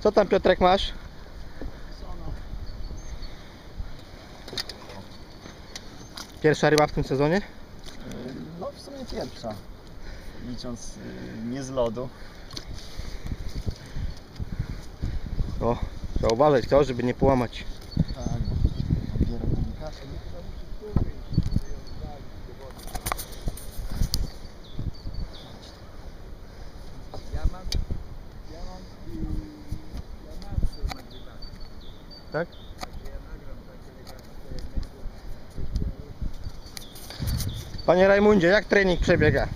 Co tam Piotrek masz? Pierwsza ryba w tym sezonie? No w sumie pierwsza. Licząc y, nie z lodu. O, trzeba uważać to, żeby nie połamać. Tak, dopiero Tak? Panie Rajmundzie, jak trening przebiega?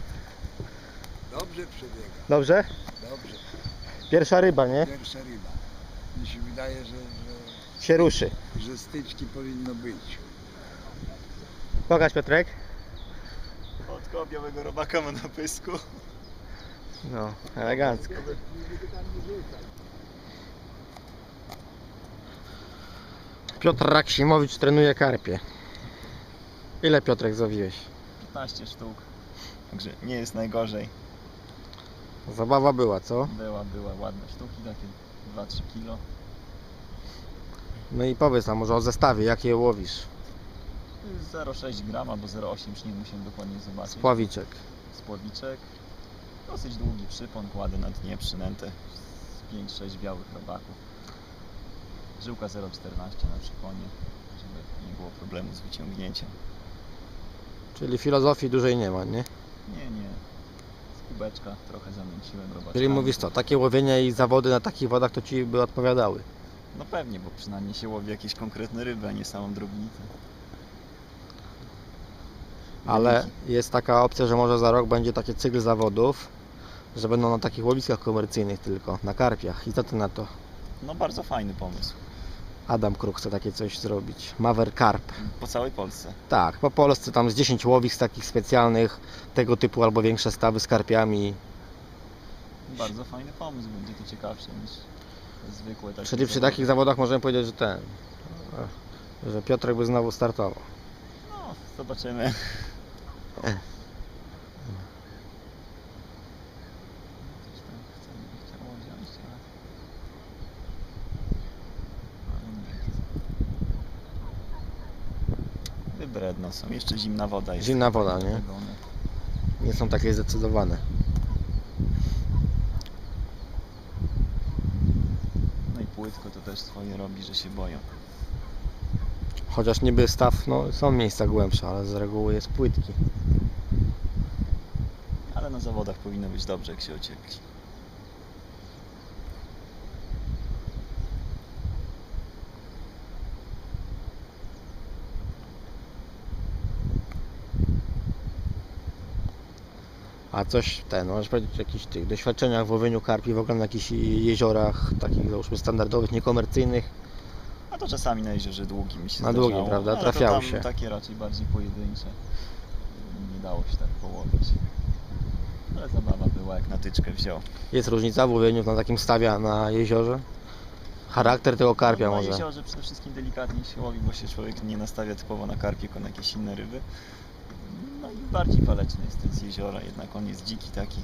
Dobrze przebiega, Dobrze? dobrze. Pierwsza ryba, nie? Pierwsza ryba. Mi się wydaje, że, że, Się ruszy. że styczki powinno być. Pokaż Piotrek. Od białego robaka ma na pysku. No, elegancko. Piotr Raksimowicz trenuje karpie. Ile Piotrek zawiłeś? 15 sztuk. Także nie jest najgorzej. Zabawa była, co? Była, była ładne sztuki, takie 2-3 kilo. No i powiedz nam może o zestawie, jak je łowisz? 0,6 gram albo 0,8, już nie musiałem dokładnie zobaczyć. Spławiczek. Spławiczek. Dosyć długi przypon, kładę na dnie przynętę z 5-6 białych robaków. Żyłka 0,14 na przyponie, żeby nie było problemu z wyciągnięciem. Czyli filozofii dużej nie ma, nie? Nie, nie. Z kubeczka trochę zamęciłem robaczkami. Czyli mówisz co, takie łowienie i zawody na takich wodach to Ci by odpowiadały. No pewnie, bo przynajmniej się łowi jakieś konkretne ryby, a nie samą drobnicę. Ale jest taka opcja, że może za rok będzie taki cykl zawodów, że będą na takich łowiskach komercyjnych tylko, na karpiach. I co Ty na to? No bardzo fajny pomysł. Adam Kruk chce takie coś zrobić. Maver Karp. Po całej Polsce. Tak, po Polsce tam z 10 łowisk takich specjalnych, tego typu albo większe stawy z karpiami. Bardzo fajny pomysł, będzie to ciekawsze niż zwykłe takie Czyli przy zawody. takich zawodach możemy powiedzieć, że ten, że Piotrek by znowu startował. No, zobaczymy. E. Coś tam chce, nie chciało wziąć, ale... ale Wybredne są, jeszcze zimna woda jest. Zimna woda, nie? Nie są takie zdecydowane. No i płytko to też swoje robi, że się boją. Chociaż niby staw, no są miejsca głębsze, ale z reguły jest płytki. Ale na zawodach powinno być dobrze, jak się ociepli. A coś ten, możesz powiedzieć o jakichś tych doświadczeniach w łowieniu karpi w ogóle na jakichś jeziorach, takich załóżmy standardowych, niekomercyjnych. A to czasami na jeziorze długim się Na długim, prawda? Trafiały się. takie raczej bardziej pojedyncze. Nie dało się tak połowić. Ale zabawa była, jak na tyczkę wziął. Jest różnica w łowieniu na takim stawie, a na jeziorze? Charakter tego karpia no, może. Na jeziorze przede wszystkim delikatniej się łowi, bo się człowiek nie nastawia typowo na karpie, tylko na jakieś inne ryby. No i bardziej waleczny jest ten z jeziora, jednak on jest dziki taki.